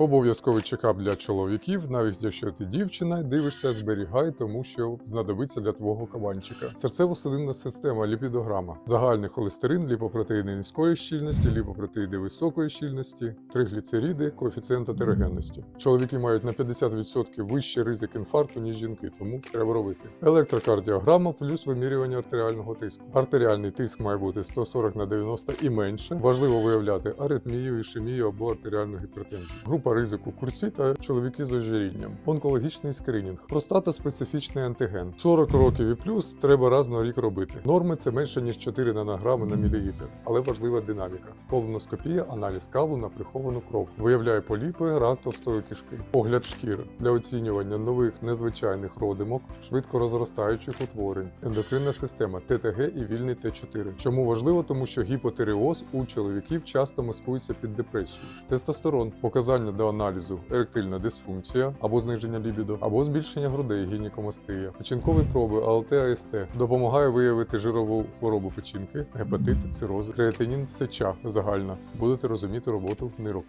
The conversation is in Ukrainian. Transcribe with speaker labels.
Speaker 1: Обов'язковий чекап для чоловіків, навіть якщо ти дівчина, дивишся, зберігай, тому що знадобиться для твого кабанчика. Серцево-судинна система, ліпідограма, загальний холестерин, ліпопротеїди низької щільності, ліпопротеїди високої щільності, тригліцериди, коефіцієнт атерогенності. Чоловіки мають на 50% вищий ризик інфаркту, ніж жінки, тому треба робити. Електрокардіограма плюс вимірювання артеріального тиску. Артеріальний тиск має бути 140 на 90 і менше. Важливо виявляти аритмію, ішемію або артеріальну гіпертензію. Група ризику курці та чоловіки з ожирінням. Онкологічний скринінг. Простатоспецифічний антиген. 40 років і плюс треба раз на рік робити. Норми це менше ніж 4 нанограми на мілілітр, але важлива динаміка. Колоноскопія, аналіз калу на приховану кров. Виявляє поліпи, рак товстої кишки. Огляд шкіри для оцінювання нових незвичайних родимок, швидко розростаючих утворень, ендокринна система, ТТГ і вільний Т4. Чому важливо? Тому що гіпотиреоз у чоловіків часто маскується під депресію. Тестостерон показання до аналізу еректильна дисфункція або зниження лібідо, або збільшення грудей гінекомастия. Печінкові проби АЛТ АСТ допомагає виявити жирову хворобу печінки, гепатит, цироз, креатинін, сеча загальна. Будете розуміти роботу нирок.